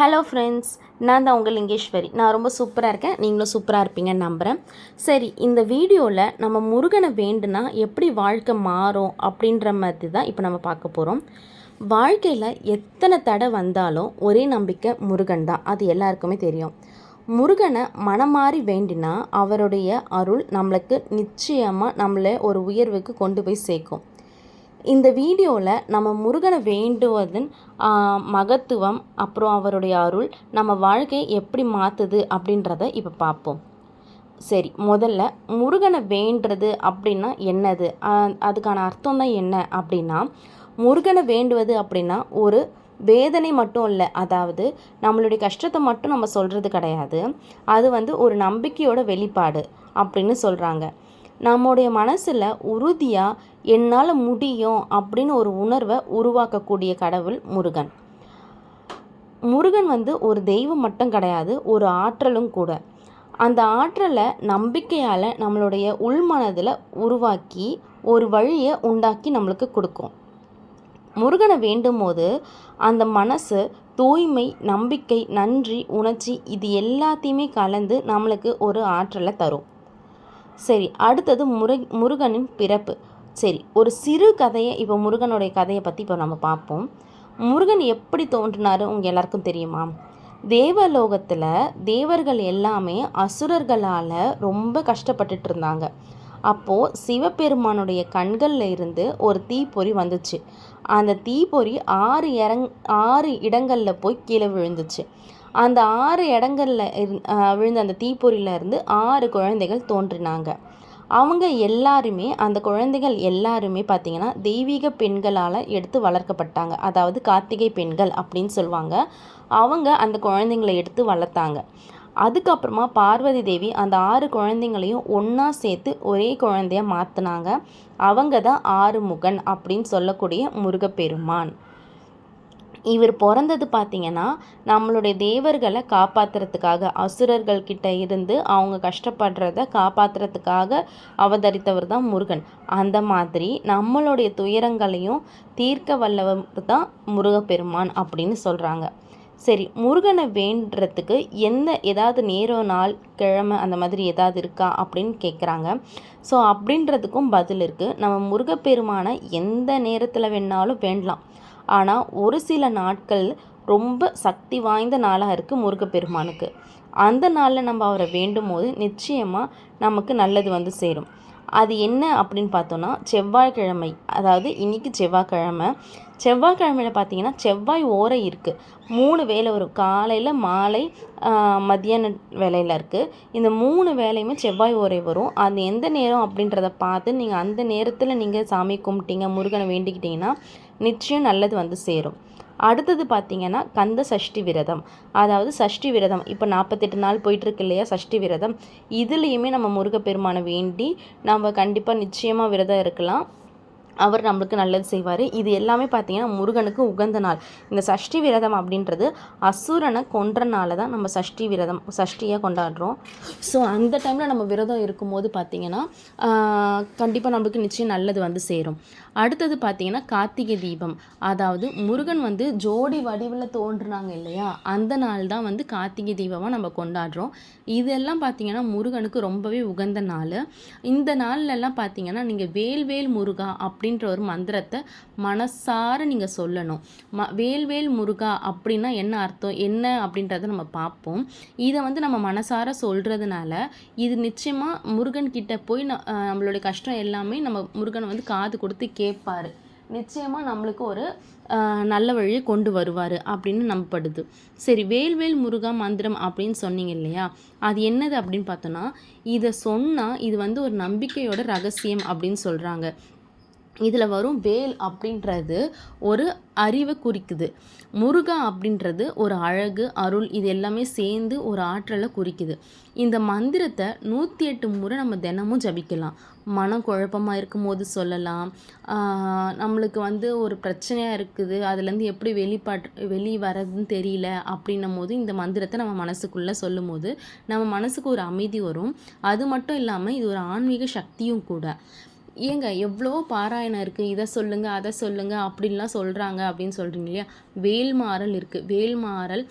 Hello friends நான் தான் உங்கள் லிங்கேஸ்வரி. நான் ரொம்ப சூப்பராக இருக்கேன். நீங்களும் சூப்பராக இருப்பீங்கன்னு நம்புகிறேன் சரி இந்த வீடியோவில் நம்ம முருகனை வேண்டுனா எப்படி வாழ்க்கை மாறும் அப்படின்ற மாதிரி தான் இப்போ நம்ம பார்க்க போகிறோம் வாழ்க்கையில் எத்தனை தடை வந்தாலும் ஒரே நம்பிக்கை முருகன் தான். அது எல்லாருக்குமே தெரியும். முருகனை மனமாறி வேண்டினா அவருடைய அருள் நம்மளுக்கு நிச்சயமாக நம்மளை ஒரு உயர்வுக்கு கொண்டு போய் சேர்க்கும். இந்த வீடியோவில் நம்ம முருகனை வேண்டுவதன் மகத்துவம் அப்புறம் அவருடைய அருள் நம்ம வாழ்க்கையை எப்படி மாற்றுது அப்படின்றத இப்போ பார்ப்போம் சரி முதல்ல முருகனை வேண்டுறது அப்படின்னா என்னது? அதுக்கான அர்த்தம் தான் என்ன அப்படின்னா முருகனை வேண்டுவது அப்படின்னா ஒரு வேதனை மட்டும் இல்லை அதாவது நம்மளுடைய கஷ்டத்தை மட்டும் நம்ம சொல்கிறது கிடையாது. அது வந்து ஒரு நம்பிக்கையோட வெளிப்பாடு அப்படின்னு சொல்கிறாங்க நம்முடைய மனசில் உறுதியாக என்னால் முடியும் அப்படின்னு ஒரு உணர்வை உருவாக்கக்கூடிய கடவுள் முருகன். முருகன் வந்து ஒரு தெய்வம் மட்டும் கிடையாது ஒரு ஆற்றலும் கூட. அந்த ஆற்றலை நம்பிக்கையால் நம்மளுடைய உள்மனதில் உருவாக்கி ஒரு வழியை உண்டாக்கி நம்மளுக்கு கொடுக்கும். முருகனை வேண்டும் போது அந்த மனசு தூய்மை நம்பிக்கை நன்றி உணர்ச்சி இது எல்லாத்தையுமே கலந்து நம்மளுக்கு ஒரு ஆற்றலை தரும். சரி அடுத்தது முரு முருகனின் பிறப்பு. சரி ஒரு சிறு கதையை இப்போ முருகனுடைய கதையை பற்றி இப்போ நம்ம பார்ப்போம். முருகன் எப்படி தோன்றினாரு உங்கள் எல்லாருக்கும் தெரியுமா? தேவலோகத்தில் தேவர்கள் எல்லாமே அசுரர்களால் ரொம்ப கஷ்டப்பட்டுட்டு இருந்தாங்க. அப்போது சிவபெருமானுடைய கண்களில் இருந்து ஒரு தீப்பொறி வந்துச்சு. அந்த தீப்பொறி ஆறு இறங் ஆறு இடங்களில் போய் கீழே விழுந்துச்சு. அந்த ஆறு இடங்களில் இரு விழுந்த அந்த தீப்பொறியிலிருந்து ஆறு குழந்தைகள் தோன்றினாங்க. அவங்க எல்லாருமே அந்த குழந்தைகள் எல்லாருமே பார்த்திங்கன்னா தெய்வீக பெண்களால் எடுத்து வளர்க்கப்பட்டாங்க. அதாவது கார்த்திகை பெண்கள் அப்படின்னு சொல்லுவாங்க. அவங்க அந்த குழந்தைங்களை எடுத்து வளர்த்தாங்க. அதுக்கப்புறமா பார்வதி தேவி அந்த ஆறு குழந்தைங்களையும் ஒன்றா சேர்த்து ஒரே குழந்தைய மாற்றினாங்க அவங்க தான் ஆறுமுகன் அப்படின்னு சொல்லக்கூடிய முருகப்பெருமான். இவர் பிறந்தது பார்த்திங்கன்னா நம்மளுடைய தேவர்களை காப்பாற்றுறதுக்காக அசுரர்கள் கிட்ட இருந்து அவங்க கஷ்டப்படுறத காப்பாற்றுறதுக்காக அவதரித்தவர் தான் முருகன். அந்த மாதிரி நம்மளுடைய துயரங்களையும் தீர்க்க வல்லவர் தான் முருகப்பெருமான் அப்படின்னு சொல்கிறாங்க சரி முருகனை வேண்டுறதுக்கு எந்த ஏதாவது நேரம் நாள் கிழமை அந்த மாதிரி ஏதாவது இருக்கா அப்படின்னு கேட்குறாங்க ஸோ அப்படின்றதுக்கும் பதில் இருக்குது நம்ம முருகப்பெருமானை எந்த நேரத்தில் வேணாலும் வேண்டலாம். ஆனால் ஒரு சில நாட்கள் ரொம்ப சக்தி வாய்ந்த நாளாக இருக்குது முருகப்பெருமானுக்கு. அந்த நாளில் நம்ம அவரை வேண்டும் போது நிச்சயமாக நமக்கு நல்லது வந்து சேரும். அது என்ன அப்படின்னு பார்த்தோன்னா செவ்வாய்க்கிழமை அதாவது இன்னைக்கு செவ்வாய்க்கிழமை. செவ்வாய்க்கிழமையில் பார்த்தீங்கன்னா செவ்வாய் ஓரை இருக்குது மூணு வேலை வரும் காலையில் மாலை மத்தியான வேலையில் இருக்குது இந்த மூணு வேலையுமே செவ்வாய் ஓரை வரும். அது எந்த நேரம் அப்படின்றத பார்த்து நீங்கள் அந்த நேரத்தில் நீங்கள் சாமி கும்பிட்டீங்க முருகனை வேண்டிக்கிட்டிங்கன்னா நிச்சயம் நல்லது வந்து சேரும். அடுத்தது பார்த்திங்கன்னா கந்த சஷ்டி விரதம். அதாவது சஷ்டி விரதம் இப்போ நாற்பத்தெட்டு நாள் போயிட்டுருக்கு இல்லையா சஷ்டி விரதம். இதுலேயுமே நம்ம முருகப்பெருமானை வேண்டி நம்ம கண்டிப்பாக நிச்சயமாக விரதம் இருக்கலாம். அவர் நம்மளுக்கு நல்லது செய்வார். இது எல்லாமே பார்த்தீங்கன்னா முருகனுக்கு உகந்த நாள். இந்த சஷ்டி விரதம் அப்படின்றது அசுரனை கொன்றனால தான் நம்ம சஷ்டி விரதம் சஷ்டியாக கொண்டாடுறோம். ஸோ அந்த டைமில் நம்ம விரதம் இருக்கும்போது பார்த்திங்கன்னா கண்டிப்பாக நம்மளுக்கு நிச்சயம் நல்லது வந்து சேரும். அடுத்தது பார்த்திங்கன்னா கார்த்திகை தீபம். அதாவது முருகன் வந்து ஜோடி வடிவில் தோன்றுனாங்க இல்லையா? அந்த நாள் தான் வந்து கார்த்திகை தீபமாக நம்ம கொண்டாடுறோம். இதெல்லாம் பார்த்தீங்கன்னா முருகனுக்கு ரொம்பவே உகந்த நாள். இந்த நாள்லலாம் பார்த்தீங்கன்னா நீங்கள் வேல்வேல் முருகா அப்படின்ற ஒரு மந்திரத்தை மனசார நீங்கள் சொல்லணும். ம வேல்வேல் முருகா அப்படின்னா என்ன அர்த்தம்? என்ன அப்படின்றத நம்ம பார்ப்போம். இதை வந்து நம்ம மனசார சொல்கிறதுனால இது நிச்சயமாக முருகன் கிட்ட போய் ந- நம்மளுடைய கஷ்டம் எல்லாமே நம்ம முருகன் வந்து காது கொடுத்து கேட்பாரு. நிச்சயமாக நம்மளுக்கு ஒரு நல்ல வழியை கொண்டு வருவார் அப்படின்னு நம்பப்படுது. சரி வேல்வேல் முருகா மந்திரம் அப்படின்னு சொன்னீங்க இல்லையா? அது என்னது அப்படின்னு பார்த்தோன்னா இதை சொன்னால் இது வந்து ஒரு நம்பிக்கையோட ரகசியம் அப்படின்னு சொல்கிறாங்க இதில் வரும் வேல் அப்படின்றது ஒரு அறிவை குறிக்குது. முருகா அப்படின்றது ஒரு அழகு அருள் இது எல்லாமே சேர்ந்து ஒரு ஆற்றலை குறிக்குது. இந்த மந்திரத்தை நூற்றி எட்டு முறை நம்ம தினமும் ஜபிக்கலாம். மனம் குழப்பமாக இருக்கும்போது சொல்லலாம். நம்மளுக்கு வந்து ஒரு பிரச்சனையாக இருக்குது அதுலேருந்து எப்படி வெளிப்பாட் வெளி வரதுன்னு தெரியல அப்படின்னும் போது இந்த மந்திரத்தை நம்ம மனசுக்குள்ளே சொல்லும் போது நம்ம மனசுக்கு ஒரு அமைதி வரும். அது மட்டும் இல்லாமல் இது ஒரு ஆன்மீக சக்தியும் கூட. ஏங்க எவ்வளோ பாராயணம் இருக்குது இதை சொல்லுங்கள் அதை சொல்லுங்கள் அப்படின்லாம் சொல்கிறாங்க அப்படின்னு சொல்கிறீங்க இல்லையா? வேல்மாறல் இருக்குது வேல்மாறல்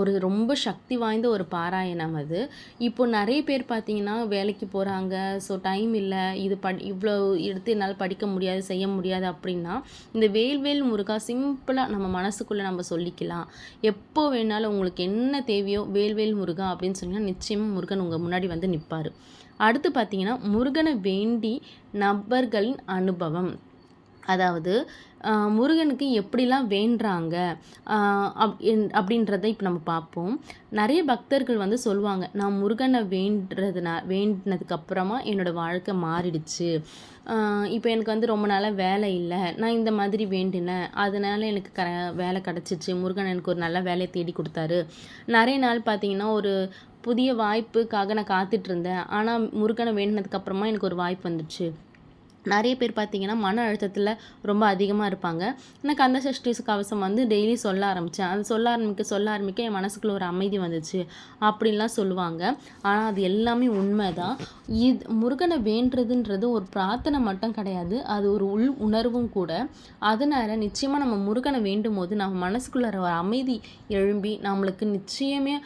ஒரு ரொம்ப சக்தி வாய்ந்த ஒரு பாராயணம் அது. இப்போ நிறைய பேர் பார்த்தீங்கன்னா வேலைக்கு போகிறாங்க ஸோ டைம் இல்லை இது படி இவ்வளோ எடுத்து என்னால் படிக்க முடியாது செய்ய முடியாது அப்படின்னா இந்த வேல்வேல் முருகா சிம்பிளாக நம்ம மனசுக்குள்ளே நம்ம சொல்லிக்கலாம். எப்போ வேணாலும் உங்களுக்கு என்ன தேவையோ வேல்வேல் முருகா அப்படின்னு சொன்னால் நிச்சயமாக முருகன் உங்கள் முன்னாடி வந்து நிற்பார் அடுத்து பார்த்தீங்கன்னா முருகனை வேண்டி நபர்களின் அனுபவம். அதாவது முருகனுக்கு எப்படிலாம் வேண்டுறாங்க அப் என்- அப்படின்றத இப்போ நம்ம பார்ப்போம். நிறைய பக்தர்கள் வந்து சொல்லுவாங்க நான் முருகனை வேண்டுறதுனா வேண்டினதுக்கப்புறமா என்னோடய என்னோட வாழ்க்கை மாறிடுச்சு. இப்போ எனக்கு வந்து ரொம்ப நாளாக வேலை இல்லை. நான் இந்த மாதிரி வேண்டினேன். அதனால் எனக்கு க வேலை கிடச்சிச்சு. முருகன் எனக்கு ஒரு நல்ல வேலையை தேடி கொடுத்தாரு. நிறைய நாள் பார்த்திங்கன்னா ஒரு புதிய வாய்ப்புக்காக நான் காத்துட்டுருந்தேன் ஆனால் முருகனை வேண்டினதுக்கப்புறமா எனக்கு ஒரு வாய்ப்பு வந்துச்சு. நிறைய பேர் பார்த்திங்கன்னா மன அழுத்தத்தில் ரொம்ப அதிகமாக இருப்பாங்க. நான் கந்த சஷ்டி கவசம் வந்து டெய்லி சொல்ல ஆரம்பித்தேன் அது சொல்ல ஆரம்பிக்க சொல்ல ஆரம்பிக்க என் மனசுக்குள்ள ஒரு அமைதி வந்துச்சு. அப்படின்லாம் சொல்லுவாங்க. ஆனால் அது எல்லாமே உண்மை தான் இது முருகனை வேண்டுறதுன்றது ஒரு பிரார்த்தனை மட்டும் கிடையாது. அது ஒரு உள் உணர்வும் கூட. அதனால நிச்சயமாக நம்ம முருகனை வேண்டும் போது நம்ம மனசுக்குள்ள ஒரு அமைதி எழும்பி நம்மளுக்கு நிச்சயமே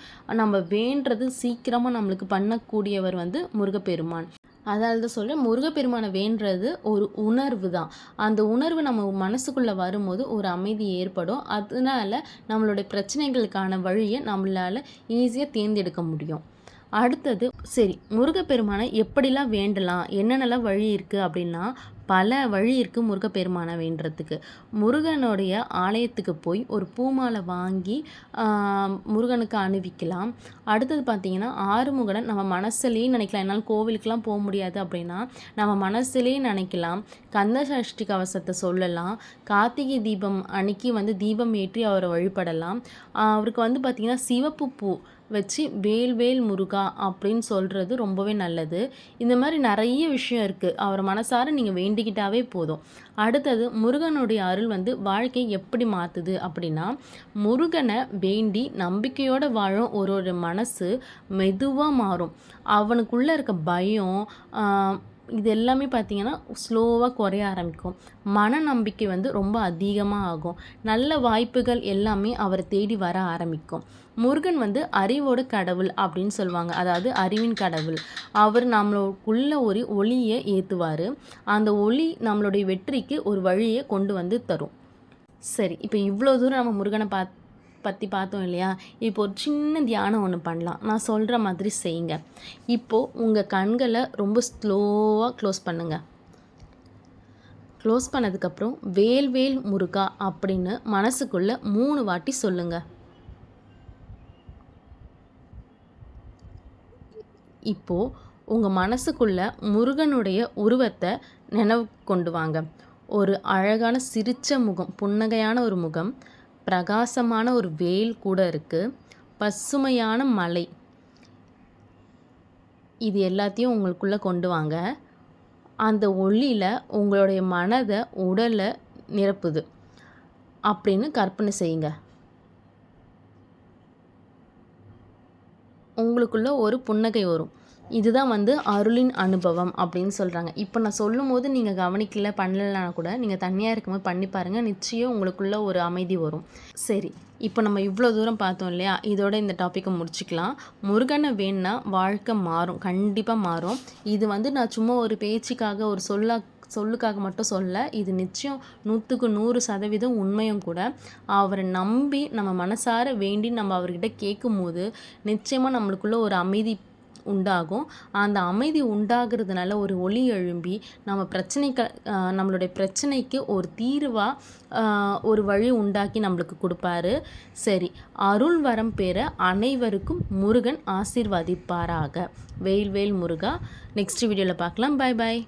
நம்ம வேண்டுறது சீக்கிரமாக நம்மளுக்கு பண்ணக்கூடியவர் வந்து முருகப்பெருமான். அதனால தான் சொல்கிறேன் முருகப்பெருமானை வேண்டுறது ஒரு உணர்வு தான் அந்த உணர்வு நம்ம மனசுக்குள்ளே வரும்போது ஒரு அமைதி ஏற்படும். அதனால நம்மளுடைய பிரச்சனைகளுக்கான வழியை நம்மளால் ஈஸியாக தேர்ந்தெடுக்க முடியும். அடுத்தது சரி முருகப்பெருமானை எப்படிலாம் வேண்டலாம்? என்னென்னலாம் வழி இருக்குது அப்படின்னா பல வழி இருக்குது முருகப்பெருமானை வேண்டுறதுக்கு. முருகனுடைய ஆலயத்துக்கு போய் ஒரு பூமாலை வாங்கி முருகனுக்கு அணிவிக்கலாம். அடுத்தது பார்த்திங்கன்னா ஆறுமுகனை நம்ம மனசுலேயே நினைக்கலாம். என்னால் கோவிலுக்கெலாம் போக முடியாது அப்படின்னா நம்ம மனசுலேயே நினைக்கலாம். கந்த சஷ்டி கவசத்தை சொல்லலாம். கார்த்திகை தீபம் அன்னைக்கு வந்து தீபம் ஏற்றி அவரை வழிபடலாம். அவருக்கு வந்து பார்த்திங்கன்னா சிவப்பு பூ வச்சு வேல்வேல் முருகா அப்படின்னு சொல்கிறது ரொம்பவே நல்லது. இந்த மாதிரி நிறைய விஷயம் இருக்குது அவர் மனசார நீங்கள் வேண்டிக்கிட்டாவே போதும். அடுத்தது முருகனுடைய அருள் வந்து வாழ்க்கையை எப்படி மாற்றுது அப்படின்னா முருகனை வேண்டி நம்பிக்கையோடு வாழும் ஒரு ஒரு மனசு மெதுவாக மாறும். அவனுக்குள்ளே இருக்க பயம் இது எல்லாமே பார்த்திங்கன்னா ஸ்லோவாக குறைய ஆரம்பிக்கும். மன நம்பிக்கை வந்து ரொம்ப அதிகமாக ஆகும். நல்ல வாய்ப்புகள் எல்லாமே அவரை தேடி வர ஆரம்பிக்கும். முருகன் வந்து அறிவோட கடவுள் அப்படின்னு சொல்லுவாங்க. அதாவது அறிவின் கடவுள். அவர் நம்மளுக்குள்ள ஒரு ஒளியை ஏற்றுவார் அந்த ஒளி நம்மளுடைய வெற்றிக்கு ஒரு வழியை கொண்டு வந்து தரும். சரி இப்போ இவ்வளோ தூரம் நம்ம முருகனை பார்த்து பற்றி பார்த்தோம் இல்லையா? இப்போ ஒரு சின்ன தியானம் ஒன்று பண்ணலாம். நான் சொல்கிற மாதிரி செய்யுங்க. இப்போது உங்கள் கண்களை ரொம்ப ஸ்லோவாக க்ளோஸ் பண்ணுங்கள் க்ளோஸ் பண்ணதுக்கப்புறம் வேல் வேல் முருகா அப்படின்னு மனசுக்குள்ளே மூணு வாட்டி சொல்லுங்கள் இப்போது உங்கள் மனசுக்குள்ள முருகனுடைய உருவத்தை நினைவு கொண்டு வாங்க. ஒரு அழகான சிரிச்ச முகம் புன்னகையான ஒரு முகம் பிரகாசமான ஒரு வெயில் கூட இருக்குது பசுமையான மலை. இது எல்லாத்தையும் உங்களுக்குள்ளே கொண்டு வாங்க. அந்த ஒளியில் உங்களுடைய மனதை உடலை நிரப்புது. அப்படின்னு கற்பனை செய்யுங்க. உங்களுக்குள்ள ஒரு புன்னகை வரும். இதுதான் வந்து அருளின் அனுபவம் அப்படின்னு சொல்கிறாங்க இப்போ நான் சொல்லும் போது நீங்கள் கவனிக்கல பண்ணலைன்னா கூட நீங்கள் தனியாக இருக்கும்போது பண்ணி பாருங்கள் நிச்சயம் உங்களுக்குள்ள ஒரு அமைதி வரும். சரி இப்போ நம்ம இவ்வளோ தூரம் பார்த்தோம் இல்லையா? இதோட இந்த டாப்பிக்கை முடிச்சுக்கலாம். முருகனை வேணுன்னா வாழ்க்கை மாறும் கண்டிப்பாக மாறும். இது வந்து நான் சும்மா ஒரு பேச்சுக்காக ஒரு சொல்லா சொல்லுக்காக மட்டும் சொல்ல இது நிச்சயம் நூற்றுக்கு நூறு சதவீதம் உண்மையும் கூட. அவரை நம்பி நம்ம மனசார வேண்டி நம்ம அவர்கிட்ட கேட்கும்போது நிச்சயமாக நம்மளுக்குள்ள ஒரு அமைதி உண்டாகும். அந்த அமைதி உண்டாகிறதுனால ஒரு ஒளி எழும்பி நம்ம பிரச்சனைக்கு நம்மளுடைய பிரச்சனைக்கு ஒரு தீர்வாக ஒரு வழி உண்டாக்கி நம்மளுக்கு கொடுப்பாரு. சரி அருள் வரம் பெற அனைவருக்கும் முருகன் ஆசீர்வதிப்பாராக. வெயில் வேல் முருகா. நெக்ஸ்ட் வீடியோவில் பார்க்கலாம். Bye bye